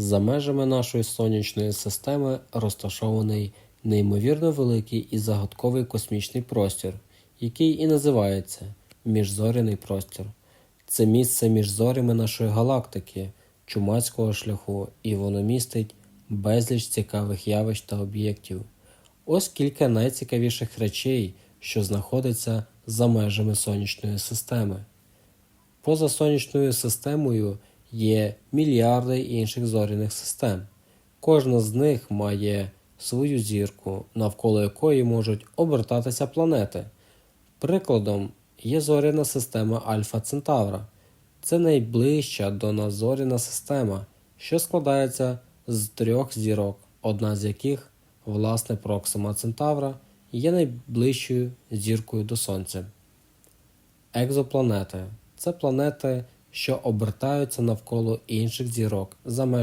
За межами нашої сонячної системи розташований неймовірно великий і загадковий космічний простір, який і називається міжзоряний простір. Це місце між зорями нашої галактики, чумацького шляху, і воно містить безліч цікавих явищ та об'єктів. Ось кілька найцікавіших речей, що знаходяться за межами сонячної системи. Поза сонячною системою є мільярди інших зоряних систем. Кожна з них має свою зірку, навколо якої можуть обертатися планети. Прикладом є зоряна система Альфа Центавра. Це найближча до нас зоряна система, що складається з трьох зірок, одна з яких, власне, Проксима Центавра, є найближчою зіркою до Сонця. Екзопланети це планети, що обертаються навколо інших зірок за межами